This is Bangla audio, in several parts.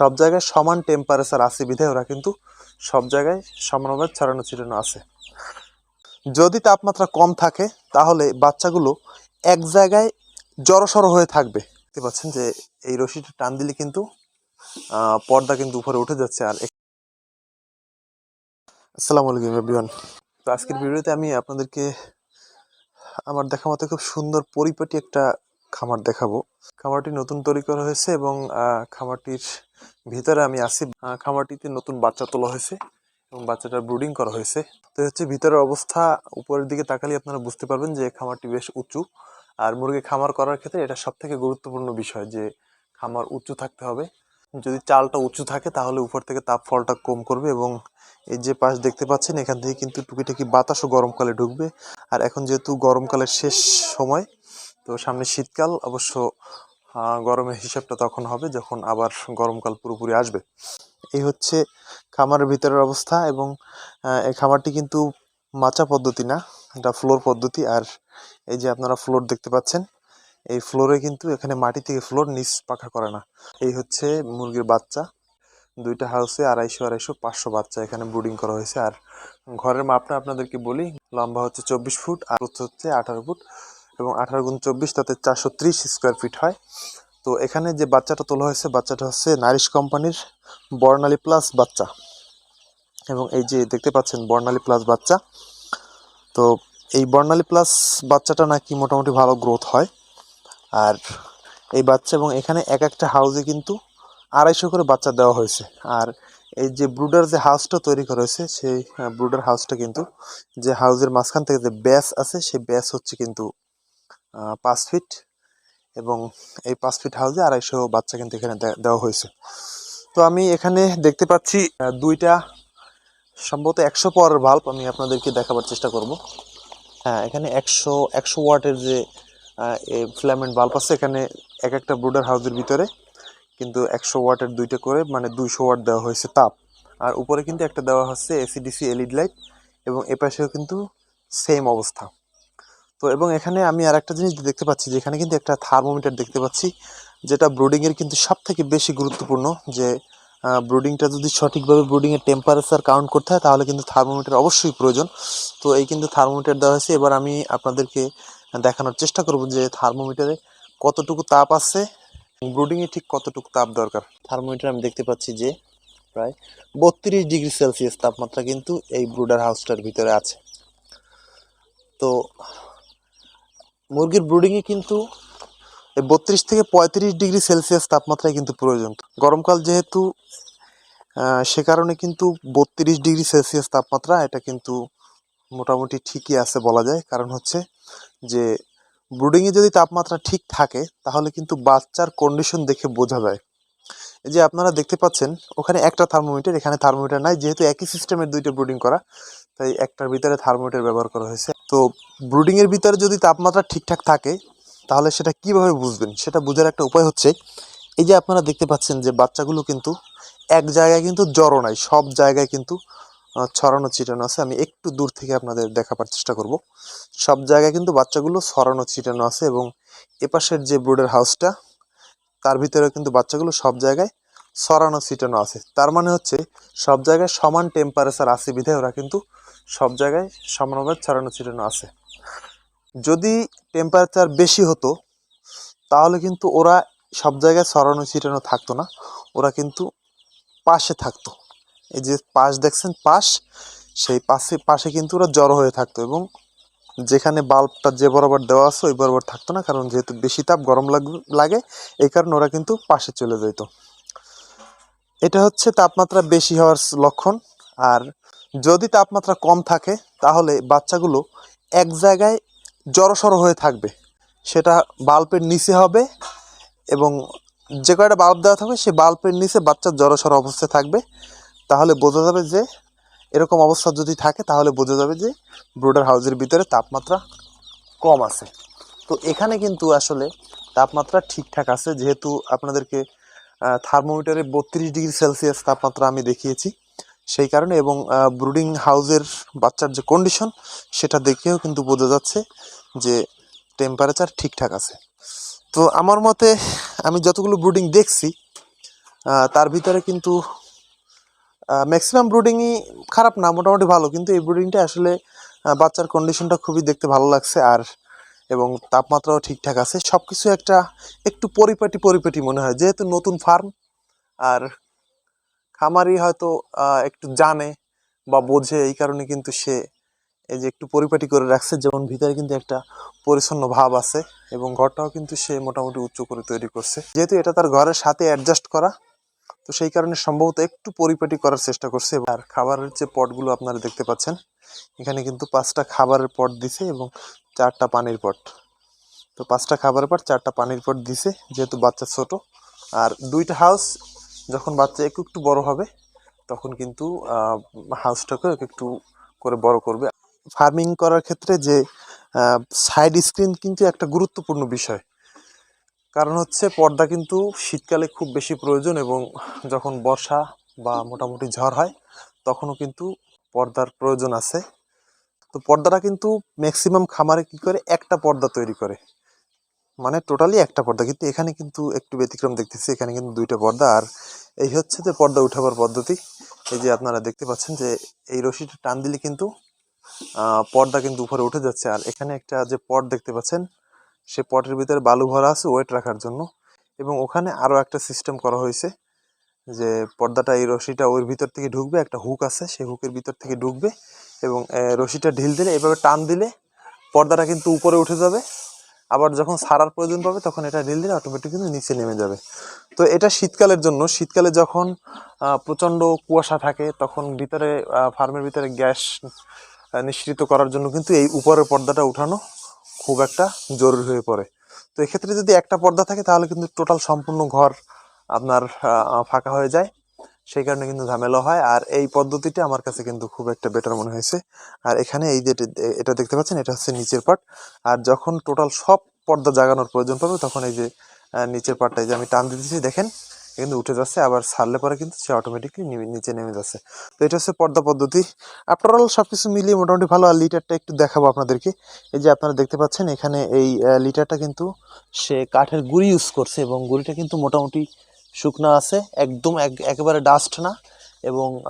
সব জায়গায় সমান টেম্পারেচার আছে বিধায় ওরা কিন্তু সব জায়গায় সমানভাবে ছড়ানো ছিটানো আছে। যদি তাপমাত্রা কম থাকে তাহলে বাচ্চাগুলো এক জায়গায় জড়সড় হয়ে থাকবে। দেখতে পাচ্ছেন যে এই রশিটা টান দিলে কিন্তু পর্দা কিন্তু উপরে উঠে যাচ্ছে আর আসসালামু আলাইকুম এভরিওয়ান তো আজকের ভিডিওতে আমি আপনাদেরকে আমার দেখা মতো খুব সুন্দর পরিপাটি একটা খামার দেখাবো। খামারটি নতুন তৈরি করা হয়েছে এবং খামারটির ভিতরে আমি আহ, খামারটিতে নতুন বাচ্চা তোলা হয়েছে এবং বাচ্চাটা ব্রুডিং করা হয়েছে। তো হচ্ছে ভিতরের অবস্থা। উপরের দিকে তাকালে আপনারা বুঝতে পারবেন যে খামারটি বেশ উঁচু। আর মুরগি খামার করার ক্ষেত্রে এটা সব থেকে গুরুত্বপূর্ণ বিষয় যে খামার উঁচু থাকতে হবে। যদি চালটা উঁচু থাকে তাহলে উপর থেকে তাপ ফলটা কম করবে এবং এই যে পাশ দেখতে পাচ্ছেন এখান থেকে কিন্তু টুকিটাকি বাতাসও গরমকালে ঢুকবে। আর এখন যেহেতু গরমকালের শেষ সময় তো সামনে শীতকাল, অবশ্য গরমের হিসাবটা তখন হবে যখন আবার গরমকাল পুরোপুরি আসবে। এই হচ্ছে খামারের ভিতরের অবস্থা এবং এই খামারটি কিন্তু মাচা পদ্ধতি না, এটা ফ্লোর পদ্ধতি। আর এই যে আপনারা ফ্লোর দেখতে পাচ্ছেন, এই ফ্লোরে কিন্তু এখানে মাটি থেকে ফ্লোর নিচ পাখা করে না। এই হচ্ছে মুরগির বাচ্চা, দুইটা হাউসে আড়াইশো আড়াইশো, পাঁচশো বাচ্চা এখানে ব্রুডিং করা হয়েছে। আর ঘরের মাপটা আপনাদেরকে বলি, লম্বা হচ্ছে চব্বিশ ফুট, আর হচ্ছে আঠারো ফুট। এবং আঠারো গুণ চব্বিশ, তাতে চারশো ত্রিশ স্কোয়ার ফিট হয়। তো এখানে যে বাচ্চাটা তোলা হয়েছে, বাচ্চাটা হচ্ছে নারিশ কোম্পানির বর্ণালী প্লাস বাচ্চা। এবং এই যে দেখতে পাচ্ছেন বর্ণালী প্লাস বাচ্চা। তো এই বর্ণালী প্লাস বাচ্চাটা নাকি মোটামুটি ভালো গ্রোথ হয়। আর এই বাচ্চা এবং এখানে এক একটা হাউসে কিন্তু আড়াইশো করে বাচ্চা দেওয়া হয়েছে। আর এই যে ব্রুডার যে হাউসটা তৈরি করা হয়েছে, সেই ব্রুডার হাউসটা কিন্তু যে হাউসের মাঝখান থেকে যে ব্যাস আছে, সেই ব্যাস হচ্ছে কিন্তু পাঁচ ফিট এবং এই পাঁচ ফিট হাউসে আড়াইশো বাচ্চা কিন্তু এখানে দেওয়া হয়েছে। তো আমি এখানে দেখতে পাচ্ছি দুইটা সম্ভবত একশো পাওয়ারের বাল্ব আমি আপনাদেরকে দেখাবার চেষ্টা করব। হ্যাঁ এখানে একশো একশো ওয়াটের যে ফিলামেন্ট বাল্ব আছে, এখানে এক একটা ব্রুডার হাউসের ভিতরে কিন্তু একশো ওয়াটের দুইটা করে মানে দুইশো ওয়াট দেওয়া হয়েছে তাপ। আর উপরে কিন্তু একটা দেওয়া হচ্ছে এসিডিসি এলইডি লাইট এবং এপাশেও কিন্তু সেম অবস্থা। তো এবং এখানে আমি আর একটা জিনিস দেখতে পাচ্ছি যে এখানে কিন্তু একটা থার্মোমিটার দেখতে পাচ্ছি, যেটা ব্রুডিংয়ের কিন্তু সব থেকে বেশি গুরুত্বপূর্ণ যে ব্রুডিংটা যদি সঠিকভাবে ব্রুডিংয়ের টেম্পারেচার কাউন্ট করতে হয় তাহলে কিন্তু থার্মোমিটার অবশ্যই প্রয়োজন। তো এই কিন্তু থার্মোমিটার দেওয়া হয়েছে। এবার আমি আপনাদেরকে দেখানোর চেষ্টা করব যে থার্মোমিটারে কতটুকু তাপ আছে ব্রুডিংয়ে ঠিক কতটুকু তাপ দরকার। থার্মোমিটার আমি দেখতে পাচ্ছি যে প্রায় বত্রিশ ডিগ্রি সেলসিয়াস তাপমাত্রা কিন্তু এই ব্রুডার হাউসটার ভিতরে আছে। তো মুরগির ব্রুডিংয়ে কিন্তু এই বত্রিশ থেকে পঁয়ত্রিশ ডিগ্রি সেলসিয়াস তাপমাত্রায় কিন্তু প্রয়োজন। গরমকাল যেহেতু সে কারণে কিন্তু বত্রিশ ডিগ্রি সেলসিয়াস তাপমাত্রা এটা কিন্তু মোটামুটি ঠিকই আছে বলা যায়। কারণ হচ্ছে যে ব্রুডিংয়ে যদি তাপমাত্রা ঠিক থাকে, তাহলে কিন্তু বাচ্চার কন্ডিশন দেখে বোঝা যায়। এই যে আপনারা দেখতে পাচ্ছেন, ওখানে একটা থার্মোমিটার এখানে থার্মোমিটার নাই, যেহেতু একই সিস্টেমের দুইটা ব্রুডিং করা। তাই একটার ভিতরে থার্মোমিটার ব্যবহার করা হয়েছে। তো ব্রুডিংয়ের ভিতরে যদি তাপমাত্রা ঠিকঠাক থাকে, তাহলে সেটা কীভাবে বুঝবেন? সেটা বোঝার একটা উপায় হচ্ছে, এই যে আপনারা দেখতে পাচ্ছেন যে বাচ্চাগুলো কিন্তু এক জায়গায় কিন্তু জড়ো নাই, সব জায়গায় কিন্তু ছড়ানো ছিটানো আছে। আমি একটু দূর থেকে আপনাদের দেখাবার চেষ্টা করব। সব জায়গায় কিন্তু বাচ্চাগুলো ছড়ানো ছিটানো আছে এবং এপাশের যে ব্রুডের হাউসটা তার ভিতরে কিন্তু বাচ্চাগুলো সব জায়গায় ছড়ানো ছিটানো আছে। তার মানে হচ্ছে, সব জায়গায় সমান টেম্পারেচার আছে বিধায় ওরা কিন্তু সব জায়গায় সমানভাবে ছড়ানো ছিটানো আছে। যদি টেম্পারেচার বেশি হতো, তাহলে কিন্তু ওরা সব জায়গায় ছড়ানো ছিটানো থাকতো না। ওরা কিন্তু পাশে থাকতো। এই যে পাশ দেখছেন, পাশ, সেই পাশে পাশে কিন্তু ওরা জড়ো হয়ে থাকতো এবং যেখানে বাল্বটা যে বরাবর দেওয়া আছে, ওই বরাবর থাকতো না। কারণ যেহেতু বেশি তাপ, গরম লাগ- লাগে, এই কারণে ওরা কিন্তু পাশে চলে যেত এটা হচ্ছে তাপমাত্রা বেশি হওয়ার লক্ষণ। আর যদি তাপমাত্রা কম থাকে, তাহলে বাচ্চাগুলো এক জায়গায় জড়সড় হয়ে থাকবে। সেটা বাল্বের নিচে হবে এবং যে কয়টা বাল্ব দেওয়া থাকবে, সেই বাল্বের নিচে বাচ্চা জড়সড় অবস্থায় থাকবে। তাহলে বোঝা যাবে যে এরকম অবস্থা যদি থাকে, তাহলে বোঝা যাবে যে ব্রুডার হাউজের ভিতরে তাপমাত্রা কম আছে। তো এখানে কিন্তু আসলে তাপমাত্রা ঠিকঠাক আছে। যেহেতু আপনাদেরকে থার্মোমিটারে বত্রিশ ডিগ্রি সেলসিয়াস তাপমাত্রা আমি দেখিয়েছি। সেই কারণে এবং ব্রুডিং হাউজের বাচ্চার যে কন্ডিশন সেটা দেখেও কিন্তু বোঝা যাচ্ছে যে টেম্পারেচার ঠিকঠাক আছে। তো আমার মতে, আমি যতগুলো ব্রুডিং দেখছি তার ভিতরে কিন্তু ম্যাক্সিমাম ব্রুডিংই খারাপ না, মোটামুটি ভালো। কিন্তু এই ব্রুডিংটা আসলে বাচ্চার কন্ডিশনটা খুবই দেখতে ভালো লাগছে আর, এবং তাপমাত্রাও ঠিকঠাক আছে। সব কিছু একটা, একটু পরিপাটি পরিপাটি মনে হয়। যেহেতু নতুন ফার্ম আর খামারি হয়তো একটু জানে বা বোঝে এই কারণে কিন্তু সে এই যে একটু পরিপাটি করে রাখছে, যেমন ভিতরে কিন্তু একটা পরিচ্ছন্ন ভাব আছে এবং ঘরটাও কিন্তু সে মোটামুটি উচ্চ করে তৈরি করছে। যেহেতু এটা তার ঘরের সাথে অ্যাডজাস্ট করা, তো সেই কারণে সম্ভবত একটু পরিপাটি করার চেষ্টা করছে আর খাবারের যে পটগুলো আপনারা দেখতে পাচ্ছেন, এখানে কিন্তু পাঁচটা খাবারের পট দিছে এবং চারটা পানির পট। তো পাঁচটা খাবারের পট চারটা পানির পট দিছে, যেহেতু বাচ্চা ছোট, আর দুইটা হাউস যখন বাচ্চা একটু একটু বড় হবে, তখন কিন্তু হাউসটাকে একটু করে বড় করবে। ফার্মিং করার ক্ষেত্রে যে সাইড স্ক্রিন কিন্তু একটা গুরুত্বপূর্ণ বিষয়। কারণ হচ্ছে পর্দা কিন্তু শীতকালে খুব বেশি প্রয়োজন এবং যখন বর্ষা বা মোটামুটি ঝড় হয়, তখনও কিন্তু পর্দার প্রয়োজন আছে। তো পর্দাটা কিন্তু ম্যাক্সিমাম খামারে কি করে? একটা পর্দা তৈরি করে। মানে টোটালি একটা পর্দা। কিন্তু এখানে কিন্তু একটু ব্যতিক্রম দেখতেছি, এখানে কিন্তু দুইটা পর্দা আর এই হচ্ছে যে পর্দা উঠাবার পদ্ধতি। এই যে আপনারা দেখতে পাচ্ছেন যে এই রশিটা টান দিলে কিন্তু পর্দা কিন্তু উপরে উঠে যাচ্ছে। আর এখানে একটা যে পট দেখতে পাচ্ছেন, সে পটের ভিতরে বালু ভরা আছে ওয়েট রাখার জন্য। এবং ওখানে আরও একটা সিস্টেম করা হয়েছে যে পর্দাটা এই রশিটা ওর ভিতর থেকে ঢুকবে, একটা হুক আছে সেই হুকের ভিতর থেকে ঢুকবে এবং রশিটা ঢিল দিলে, এভাবে টান দিলে পর্দাটা কিন্তু উপরে উঠে যাবে। আবার যখন সারার প্রয়োজন পাবে তখন এটা ঢিল দিলে অটোমেটিক কিন্তু নিচে নেমে যাবে। তো এটা শীতকালের জন্য, শীতকালে যখন প্রচণ্ড কুয়াশা থাকে তখন ভিতরে ফার্মের ভিতরে গ্যাস নিঃসৃত করার জন্য কিন্তু এই উপরের পর্দাটা উঠানো খুব একটা জরুরি হয়ে পড়ে। তো এক্ষেত্রে যদি একটা পর্দা থাকে তাহলে কিন্তু টোটাল সম্পূর্ণ ঘর আপনার ফাঁকা হয়ে যায়। সেই কারণে কিন্তু ঝামেলা হয়। আর এই পদ্ধতিটা আমার কাছে কিন্তু খুব একটা বেটার মনে হয়েছে। আর এখানে এই যে এটি- দেখতে পাচ্ছেন, এটা হচ্ছে নিচের পার্ট আর যখন টোটাল সব পর্দা জাগানোর প্রয়োজন পাবে তখন এই যে নিচের পার্টটা যে আমি টান দিতেছি, দেখেন কিন্তু উঠে যাচ্ছে। আবার ছাড়লে পরে কিন্তু সে অটোমেটিকলি নিচে নেমে যাচ্ছে। তো এটা হচ্ছে পর্দা পদ্ধতি। আফটার অল সব কিছু মিলিয়ে মোটামুটি ভালো। আর লিটারটা একটু দেখাবো আপনাদেরকে। এই যে আপনারা দেখতে পাচ্ছেন, এখানে এই লিটারটা কিন্তু সে কাঠের গুঁড়ি ইউজ করছে এবং গুঁড়িটা কিন্তু মোটামুটি শুকনো আছে, একদম এক- একেবারে ডাস্ট না এবং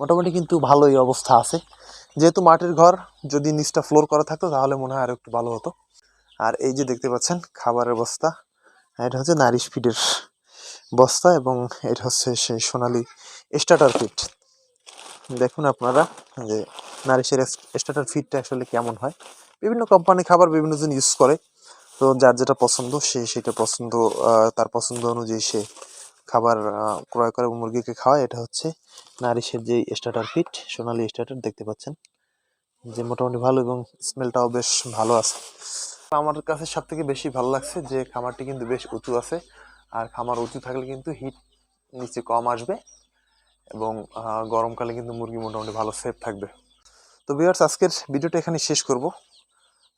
মোটামুটি কিন্তু ভালোই অবস্থা আছে। যেহেতু মাটির ঘর, যদি নিচটা ফ্লোর করা থাকতো তাহলে মনে হয় আরও একটু ভালো হতো। আর এই যে দেখতে পাচ্ছেন, খাবারের বস্তা এটা হচ্ছে নারিশ ফিডের বস্তা এবং এটা হচ্ছে সেই সোনালি স্টার্টার ফিট দেখুন আপনারা যে নারিশের স্টার্টার ফিটটা আসলে কেমন হয়। বিভিন্ন কোম্পানি খাবার বিভিন্ন জন ইউজ করে। তো যার যেটা পছন্দ, সে সেটা পছন্দ তার পছন্দ অনুযায়ী সে খাবার ক্রয় করে মুরগিকে খাওয়ায়। এটা হচ্ছে নারিশের যে স্টার্টার ফিট সোনালি স্টার্টার দেখতে পাচ্ছেন, যে মোটামুটি ভালো এবং স্মেলটাও বেশ ভালো আছে। আমার কাছে সব থেকে বেশি ভালো লাগছে যে খামারটি কিন্তু বেশ উঁচু আছে, আর খামার উঁচু থাকলে কিন্তু হিট নিচে কম আসবে এবং গরমকালে কিন্তু মুরগি মোটামুটি ভালো সেফ থাকবে। তো ভিউয়ার্স আজকের ভিডিওটা এখানে শেষ করব।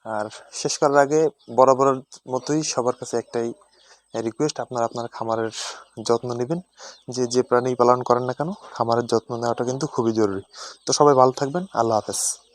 আর শেষ করার আগে বরাবরের মতোই সবার কাছে একটাই রিকোয়েস্ট আপনারা আপনার খামারের যত্ন নেবেন। যে যে প্রাণী পালন করেন না কেন, খামারের যত্ন নেওয়াটা কিন্তু খুবই জরুরি। তো সবাই ভালো থাকবেন, আল্লাহ হাফেজ।